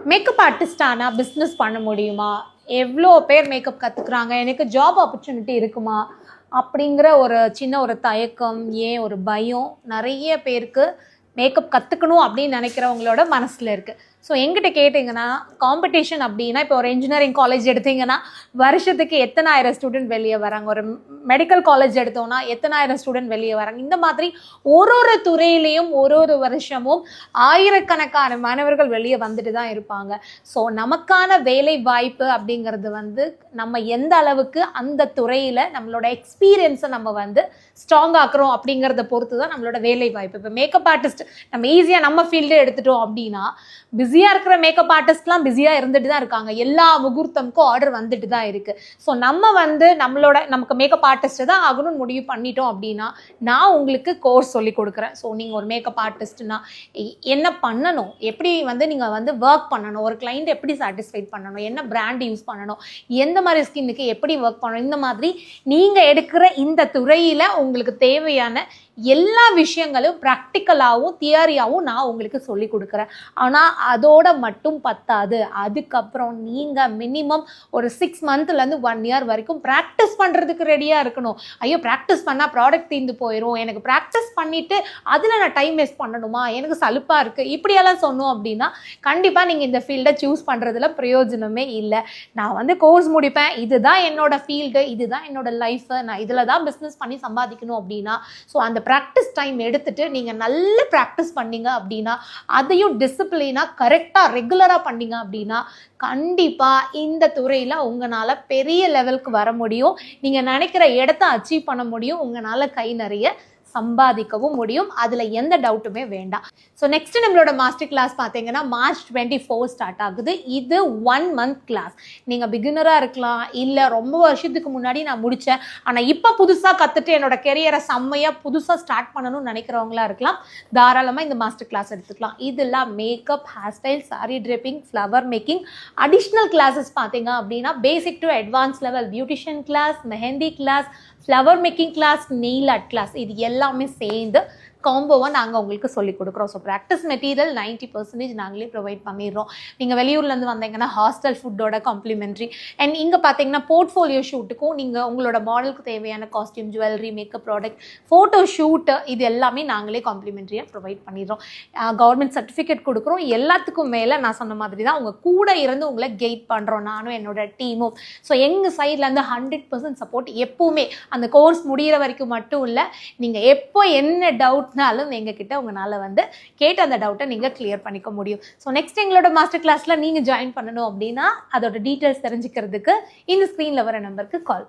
Makeup ஆர்டிஸ்டானா business பண்ண முடியுமா? எவ்வளோ பேர் மேக்கப் கற்றுக்குறாங்க எனக்கு ஜாப் ஆப்பர்ச்சுனிட்டி இருக்குமா? அப்படிங்கிற ஒரு சின்ன ஒரு தயக்கம் ஏன் ஒரு பயம் நிறைய பேருக்கு மேக்கப் கற்றுக்கணும் அப்படின்னு நினைக்கிறவங்களோட மனசில் இருக்குது ஸோ எங்கிட்ட கேட்டிங்கன்னா காம்படிஷன் அப்படின்னா இப்போ ஒரு இன்ஜினியரிங் காலேஜ் எடுத்தீங்கன்னா வருஷத்துக்கு எத்தனாயிரம் ஸ்டூடெண்ட் வெளியே வராங்க? ஒரு மெடிக்கல் காலேஜ் எடுத்தோம்னா எத்தனாயிரம் ஸ்டூடெண்ட் வெளியே வராங்க? இந்த மாதிரி ஒரு ஒரு துறையிலையும் ஒரு ஒரு வருஷமும் ஆயிரக்கணக்கான மாணவர்கள் வெளியே வந்துட்டு தான் இருப்பாங்க. ஸோ நமக்கான வேலை வாய்ப்பு அப்படிங்கிறது வந்து நம்ம எந்த அளவுக்கு அந்த துறையில் நம்மளோட எக்ஸ்பீரியன்ஸை நம்ம வந்து ஸ்ட்ராங் ஆக்குறோம் அப்படிங்கிறத பொறுத்து தான் நம்மளோட வேலை வாய்ப்பு இப்போ மேக்கப் ஆர்டிஸ்ட் நம்ம ஈஸியாக நம்ம ஃபீல்டு எடுத்துட்டோம் அப்படின்னா பிஸி பிஸியாக இருக்கிற மேக்கப் ஆர்டிஸ்ட்லாம் பிஸியாக இருந்துட்டு தான் இருக்காங்க. எல்லா முகூர்த்தமுக்கும் ஆர்டர் வந்துட்டு தான் இருக்குது ஸோ நம்ம வந்து நம்மளோட நமக்கு மேக்கப் ஆர்டிஸ்ட் தான் ஆகணும்னு முடிவு பண்ணிட்டோம் அப்படின்னா நான் உங்களுக்கு கோர்ஸ் சொல்லி கொடுக்குறேன். ஸோ நீங்கள் ஒரு மேக்கப் ஆர்டிஸ்ட்னா என்ன பண்ணணும்? எப்படி வந்து நீங்கள் வந்து ஒர்க் பண்ணணும்? ஒரு கிளைண்ட் எப்படி சாட்டிஸ்ஃபைட் பண்ணணும்? என்ன பிராண்ட் யூஸ் பண்ணணும்? எந்த மாதிரி ஸ்கின்னுக்கு எப்படி ஒர்க் பண்ணணும்? இந்த மாதிரி நீங்கள் எடுக்கிற இந்த துறையில் உங்களுக்கு தேவையான எல்லா விஷயங்களும் ப்ராக்டிக்கலாகவும் தியரியாகவும் நான் உங்களுக்கு சொல்லி கொடுக்குறேன். ஆனால் அதோட மட்டும் பத்தாது. அதுக்கப்புறம் நீங்கள் மினிமம் ஒரு சிக்ஸ் மந்த்லேருந்து ஒன் இயர் வரைக்கும் ப்ராக்டிஸ் பண்ணுறதுக்கு ரெடியாக இருக்கணும். ஐயோ ப்ராக்டிஸ் பண்ணால் ப்ராடக்ட் தீர்ந்து போயிடும் எனக்கு ப்ராக்டிஸ் பண்ணிவிட்டு அதில் நான் டைம் வேஸ்ட் பண்ணணுமா? எனக்கு சலுப்பாக இருக்குது இப்படியெல்லாம் சொன்னோம் அப்படின்னா கண்டிப்பாக நீங்கள் இந்த ஃபீல்டை சூஸ் பண்ணுறதுல பிரயோஜனமே இல்லை. நான் வந்து கோர்ஸ் முடிப்பேன். இதுதான் என்னோட ஃபீல்டு இதுதான் என்னோட லைஃப் நான் இதில் தான் பிஸ்னஸ் பண்ணி சம்பாதிக்கணும் அப்படின்னா ஸோ அந்த ப்ராக்டிஸ் டைம் எடுத்துட்டு நீங்கள் நல்ல ப்ராக்டிஸ் பண்ணீங்க அப்படின்னா அதையும் டிசிப்ளினாக கரெக்டாக ரெகுலராக பண்ணீங்க அப்படின்னா கண்டிப்பாக இந்த துறையில் உங்களால் பெரிய லெவலுக்கு வர முடியும். நீங்கள் நினைக்கிற இடத்த அச்சீவ் பண்ண முடியும். உங்களால் கை நிறைய சம்பாதிக்கவும் முடியும். அதில் எந்த டவுட்டுமே வேண்டாம். ஸோ நெக்ஸ்ட் நம்மளோட மாஸ்டர் கிளாஸ் பார்த்தீங்கன்னா மார்ச் டுவெண்ட்டி ஃபோர் ஸ்டார்ட் ஆகுது. இது ஒன் மந்த் கிளாஸ் நீங்கள் பிகினராக இருக்கலாம். இல்லை ரொம்ப வருஷத்துக்கு முன்னாடி நான் முடித்தேன் ஆனால் இப்போ புதுசாக கற்றுட்டு என்னோட கெரியரை செம்மையாக புதுசாக ஸ்டார்ட் பண்ணணும்னு நினைக்கிறவங்களா இருக்கலாம். தாராளமாக இந்த மாஸ்டர் கிளாஸ் எடுத்துக்கலாம். இதெல்லாம் makeup hair style sari draping flower making additional classes பார்த்தீங்க அப்படின்னா basic to advance level beautician class mehndi class flower making class nail art class இது எல்லாமே சேர்ந்து காம்போவாக நாங்கள் உங்களுக்கு சொல்லிக் கொடுக்குறோம். So practice material ninety percentage நாங்களே ப்ரொவைட் பண்ணிடுறோம். நீங்கள் வெளியூர்லேருந்து வந்தீங்கன்னா ஹாஸ்டல் ஃபுட்டோட காம்ப்ளிமெண்ட்ரி அண்ட் இங்கே பார்த்தீங்கன்னா போர்ட்ஃபோலியோ ஷூட்டுக்கும் நீங்கள் உங்களோட மாடலுக்கு தேவையான costume jewellery makeup product photo shoot இது எல்லாமே நாங்களே காம்ப்ளிமெண்ட்ரியாக ப்ரொவைட் பண்ணிடுறோம். கவர்மெண்ட் சர்டிஃபிகேட் கொடுக்குறோம். எல்லாத்துக்கும் மேலே நான் சொன்ன மாதிரி தான் உங்கள் கூட இருந்து உங்களை கெயிட் பண்ணுறோம் நானும் என்னோட டீமும் ஸோ எங்கள் சைட்லேருந்து ஹண்ட்ரட் பர்சன்ட் சப்போர்ட் எப்போவுமே. அந்த கோர்ஸ் முடிகிற வரைக்கும் மட்டும் இல்லை நீங்கள் எப்போ என்ன டவுட் டவுட்னாலும் எங்ககிட்ட உங்களால் வந்து கேட்டு அந்த டவுட்டை நீங்கள் கிளியர் பண்ணிக்க முடியும். ஸோ நெக்ஸ்ட் எங்களோட மாஸ்டர் கிளாஸில் நீங்கள் ஜாயின் பண்ணணும் அப்படின்னா அதோட டீட்டெயில்ஸ் தெரிஞ்சுக்கிறதுக்கு இந்த ஸ்க்ரீனில் வர நம்பருக்கு கால்